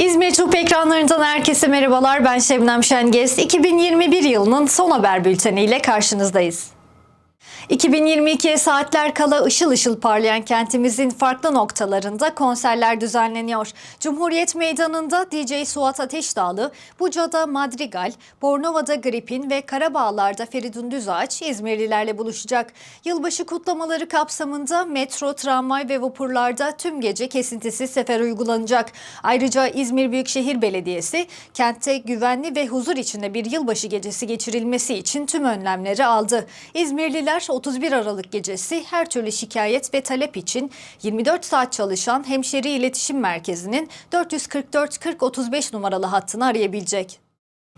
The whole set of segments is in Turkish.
İzmir Trup ekranlarından herkese merhabalar. Ben Şebnem Şengez. 2021 yılının son haber bülteniyle karşınızdayız. 2022'ye saatler kala ışıl ışıl parlayan kentimizin farklı noktalarında konserler düzenleniyor. Cumhuriyet Meydanı'nda DJ Suat Ateşdağlı, Buca'da Madrigal, Bornova'da Gripin ve Karabağlar'da Feridun Düzağaç İzmirlilerle buluşacak. Yılbaşı kutlamaları kapsamında metro, tramvay ve vapurlarda tüm gece kesintisiz sefer uygulanacak. Ayrıca İzmir Büyükşehir Belediyesi kentte güvenli ve huzur içinde bir yılbaşı gecesi geçirilmesi için tüm önlemleri aldı. İzmirliler 31 Aralık gecesi her türlü şikayet ve talep için 24 saat çalışan Hemşeri İletişim Merkezi'nin 444 40 35 numaralı hattını arayabilecek.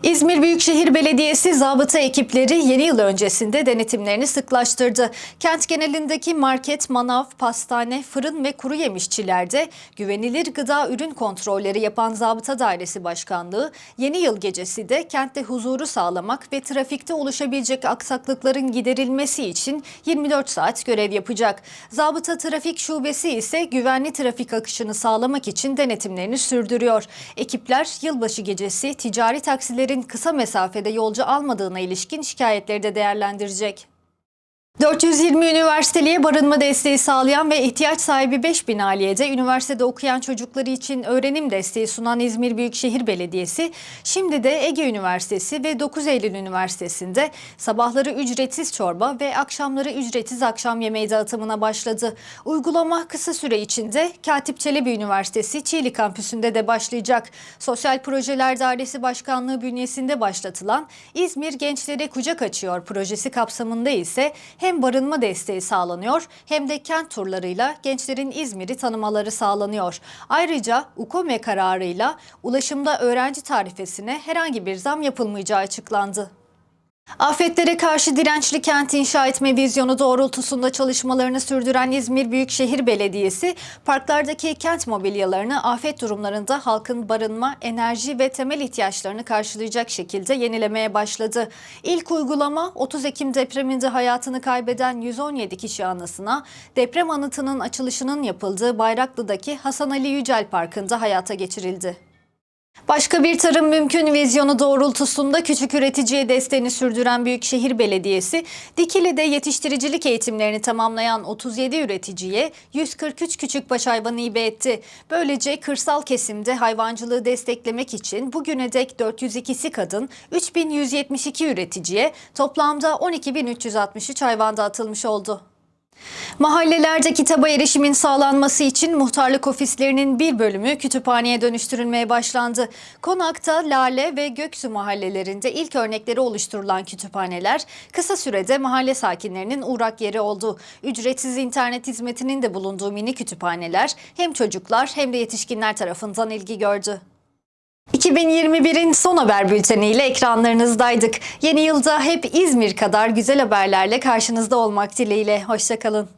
İzmir Büyükşehir Belediyesi zabıta ekipleri yeni yıl öncesinde denetimlerini sıklaştırdı. Kent genelindeki market, manav, pastane, fırın ve kuru yemişçilerde güvenilir gıda ürün kontrolleri yapan Zabıta Dairesi Başkanlığı yeni yıl gecesi de kentte huzuru sağlamak ve trafikte oluşabilecek aksaklıkların giderilmesi için 24 saat görev yapacak. Zabıta Trafik Şubesi ise güvenli trafik akışını sağlamak için denetimlerini sürdürüyor. Ekipler yılbaşı gecesi ticari taksilerin kısa mesafede yolcu almadığına ilişkin şikayetleri de değerlendirecek. 420 üniversiteliye barınma desteği sağlayan ve ihtiyaç sahibi 5000 aileye de üniversitede okuyan çocukları için öğrenim desteği sunan İzmir Büyükşehir Belediyesi, şimdi de Ege Üniversitesi ve 9 Eylül Üniversitesi'nde sabahları ücretsiz çorba ve akşamları ücretsiz akşam yemeği dağıtımına başladı. Uygulama kısa süre içinde Katip Çelebi Üniversitesi Çiğli Kampüsü'nde de başlayacak. Sosyal Projeler Dairesi Başkanlığı bünyesinde başlatılan İzmir Gençlere Kucak Açıyor projesi kapsamında ise hem barınma desteği sağlanıyor hem de kent turlarıyla gençlerin İzmir'i tanımaları sağlanıyor. Ayrıca UKOME kararıyla ulaşımda öğrenci tarifesine herhangi bir zam yapılmayacağı açıklandı. Afetlere karşı dirençli kent inşa etme vizyonu doğrultusunda çalışmalarını sürdüren İzmir Büyükşehir Belediyesi, parklardaki kent mobilyalarını afet durumlarında halkın barınma, enerji ve temel ihtiyaçlarını karşılayacak şekilde yenilemeye başladı. İlk uygulama 30 Ekim depreminde hayatını kaybeden 117 kişi anısına deprem anıtının açılışının yapıldığı Bayraklı'daki Hasan Ali Yücel Parkı'nda hayata geçirildi. Başka bir tarım mümkün vizyonu doğrultusunda küçük üreticiye desteğini sürdüren Büyükşehir Belediyesi, Dikili'de yetiştiricilik eğitimlerini tamamlayan 37 üreticiye 143 küçükbaş hayvanı hibe etti. Böylece kırsal kesimde hayvancılığı desteklemek için bugüne dek 402'si kadın, 3172 üreticiye toplamda 12.363 hayvan dağıtılmış oldu. Mahallelerde kitaba erişimin sağlanması için muhtarlık ofislerinin bir bölümü kütüphaneye dönüştürülmeye başlandı. Konakta, Lale ve Göksu mahallelerinde ilk örnekleri oluşturulan kütüphaneler kısa sürede mahalle sakinlerinin uğrak yeri oldu. Ücretsiz internet hizmetinin de bulunduğu mini kütüphaneler hem çocuklar hem de yetişkinler tarafından ilgi gördü. 2021'in son haber bülteniyle ekranlarınızdaydık. Yeni yılda hep İzmir kadar güzel haberlerle karşınızda olmak dileğiyle. Hoşçakalın.